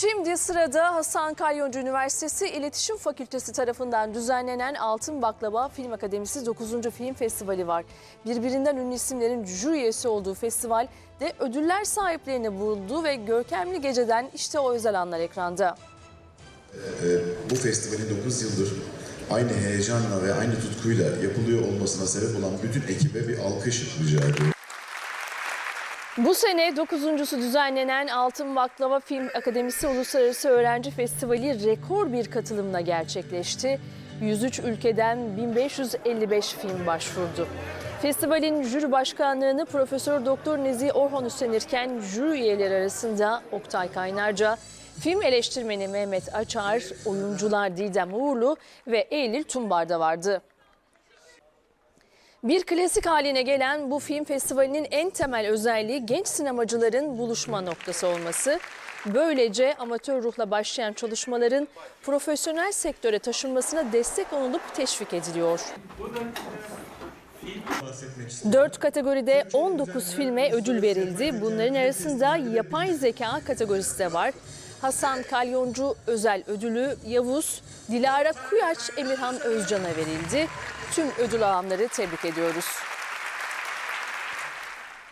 Şimdi sırada Hasan Kalyoncu Üniversitesi İletişim Fakültesi tarafından düzenlenen Altın Baklava Film Akademisi 9. Film Festivali var. Birbirinden ünlü isimlerin jüri üyesi olduğu festival de ödüller sahiplerini buldu ve görkemli geceden işte o özel anlar ekranda. bu festivalin 9 yıldır aynı heyecanla ve aynı tutkuyla yapılıyor olmasına sebep olan bütün ekibe bir alkış rica ediyorum. Bu sene dokuzuncusu düzenlenen Altın Baklava Film Akademisi Uluslararası Öğrenci Festivali rekor bir katılımla gerçekleşti. 103 ülkeden 1555 film başvurdu. Festivalin jüri başkanlığını Profesör Doktor Nezih Orhan üstlenirken jüri üyeleri arasında Oktay Kaynarca, film eleştirmeni Mehmet Açar, oyuncular Didem Uğurlu ve Eylül Tumbar da vardı. Bir klasik haline gelen bu film festivalinin en temel özelliği genç sinemacıların buluşma noktası olması. Böylece amatör ruhla başlayan çalışmaların profesyonel sektöre taşınmasına destek olunup teşvik ediliyor. Dört kategoride 19 filme ödül verildi. Bunların arasında yapay zeka kategorisi de var. Hasan Kalyoncu özel ödülü Yavuz, Dilara Kuyaç, Emirhan Özcan'a verildi. Tüm ödül alanları tebrik ediyoruz.